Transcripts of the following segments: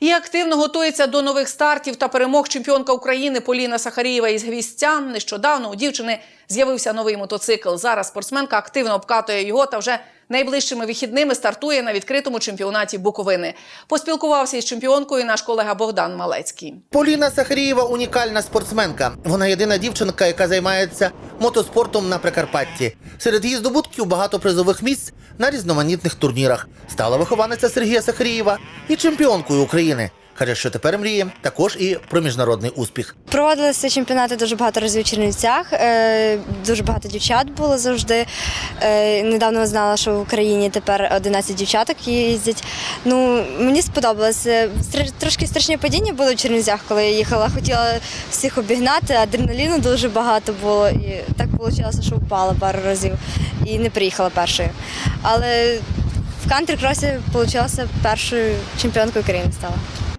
І активно готується до нових стартів та перемог чемпіонка України Поліна Сахарієва із гвістян. Нещодавно у дівчини з'явився новий мотоцикл. Зараз спортсменка активно обкатує його та вже найближчими вихідними стартує на відкритому чемпіонаті Буковини. Поспілкувався із чемпіонкою наш колега Богдан Малецький. Поліна Сахарієва унікальна спортсменка. Вона єдина дівчинка, яка займається мотоспортом на Прикарпатті. Серед її здобутків багато призових місць на різноманітних турнірах. Стала вихованиця Сергія Сахарієва і чемпіонкою України. Каже, що тепер мріє також і про міжнародний успіх. Проводилися чемпіонати дуже багато разів у Чернівцях. е, Дуже багато дівчат було завжди. Е, Недавно знала, що в Україні тепер 11 дівчаток їздять. Ну, мені сподобалося. Трошки страшні падіння були в Чернівцях, коли я їхала. Хотіла всіх обігнати, адреналіну дуже багато було. І так вийшло, що впала пару разів і не приїхала першою. Але в кантрі-кросі вийшло першою чемпіонкою України стала.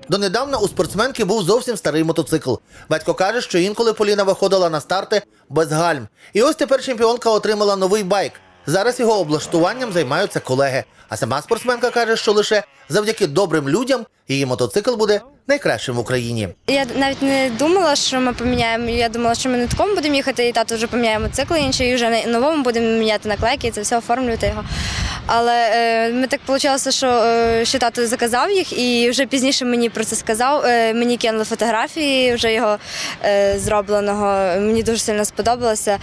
Донедавна у спортсменки був зовсім старий мотоцикл. Батько каже, що інколи Поліна виходила на старти без гальм. І ось тепер чемпіонка отримала новий байк. Зараз його облаштуванням займаються колеги. А сама спортсменка каже, що лише завдяки добрим людям її мотоцикл буде найкращим в Україні. Я навіть не думала, що ми поміняємо. Я думала, що ми на такому будемо їхати, і тато вже поміняє мотоцикл інший, і вже на новому будемо міняти наклейки, і це все оформлювати його. Але е, ми так вийшло, що, е, що тато заказав їх, і вже пізніше мені про це сказав. Е, мені кинули фотографії вже його е, зробленого. Мені дуже сильно сподобалося.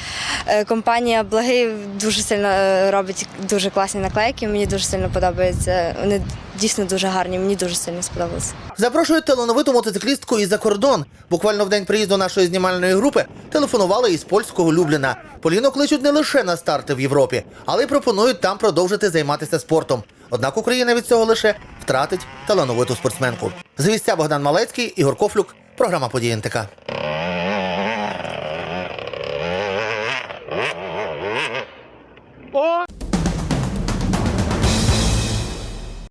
Е, компанія Благий дуже сильно е, робить дуже класні наклейки. Мені дуже сильно подобається. Вони дійсно дуже гарні. Мені дуже сильно сподобалося. Запрошують талановиту мотоциклістку і за кордон. Буквально в день приїзду нашої знімальної групи телефонували із польського Любліна. Поліну кличуть не лише на старти в Європі, але й пропонують там продовжити займатися спортом. Однак Україна від цього лише втратить талановиту спортсменку. З місця Богдан Малецький, Ігор Кофлюк, програма «Події НТК». boy.